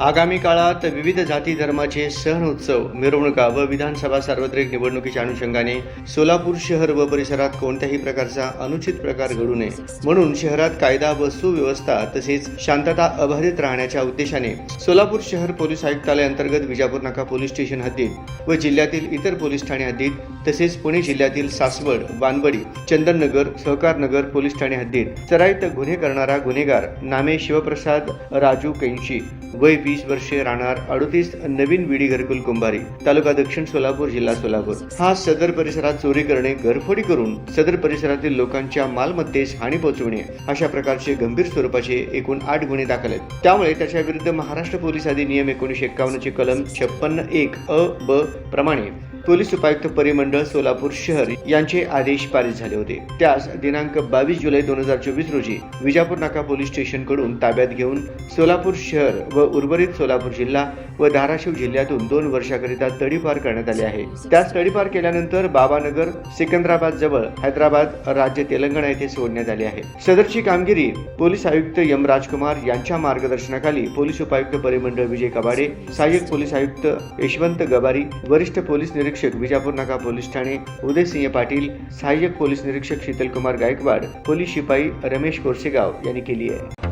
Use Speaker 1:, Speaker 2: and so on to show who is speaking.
Speaker 1: आगामी काळात विविध जाती धर्माचे सण उत्सव मिरवणुका व विधानसभा सार्वत्रिक निवडणुकीच्या अनुषंगाने सोलापूर शहर व परिसरात कोणत्याही प्रकारचा अनुचित प्रकार घडू नये. म्हणून शहरात कायदा व सुव्यवस्था तसेच शांतता अबाधित राहण्याच्या उद्देशाने सोलापूर शहर पोलीस आयुक्तालय अंतर्गत विजापूर नाका पोलीस स्टेशन हद्दीत व जिल्ह्यातील इतर पोलीस ठाणे हद्दीत तसेच पुणे जिल्ह्यातील सासवड बानबडी चंदननगर सहकारनगर पोलीस ठाणे हद्दीत चराईत गुन्हे करणारा गुन्हेगार नामे शिवप्रसाद राजू कैंशी. वय वीस वर्षे राहणार अडतीस नवीन विडी घरकुल कुंभारी तालुका दक्षिण सोलापूर जिल्हा सोलापूर. हा सदर परिसरात चोरी करणे घरफोडी करून सदर परिसरातील लोकांच्या मालमत्तेस हानी पोहोचवणे अशा प्रकारचे गंभीर स्वरूपाचे एकूण आठ गुन्हे दाखल आहेत. त्यामुळे त्याच्या विरुद्ध महाराष्ट्र पोलीस अधिनियम एकोणीसशे एक्कावन्नचे कलम छप्पन्न एक अ ब प्रमाणे पोलीस उपायुक्त परिमंडळ सोलापूर शहर यांचे आदेश पारित झाले होते. त्यास दिनांक बावीस जुलै दोन हजार चोवीस रोजी विजापूर नाका पोलीस स्टेशनकडून ताब्यात घेऊन सोलापूर शहर व उर्वरित सोलापूर जिल्हा व धाराशिव जिल्ह्यातून दोन वर्षाकरिता तडीपार करण्यात आले आहे. त्यास तडीपार केल्यानंतर बाबानगर सिकंदराबाद जवळ हैदराबाद राज्य तेलंगणा येथे सोडण्यात आले आहे. सदरची कामगिरी पोलीस आयुक्त यम राजकुमार यांच्या मार्गदर्शनाखाली पोलीस उपायुक्त परिमंडळ विजय कबाडे सहाय्यक पोलीस आयुक्त यशवंत गबारी वरिष्ठ पोलीस निरीक्षक विजापूर नाका पोलीस ठाणे उदयसिंह पाटील सहाय्यक पोलीस निरीक्षक शीतलकुमार गायकवाड पोलीस शिपाई रमेश कोरसेगाव यांनी केली आहे.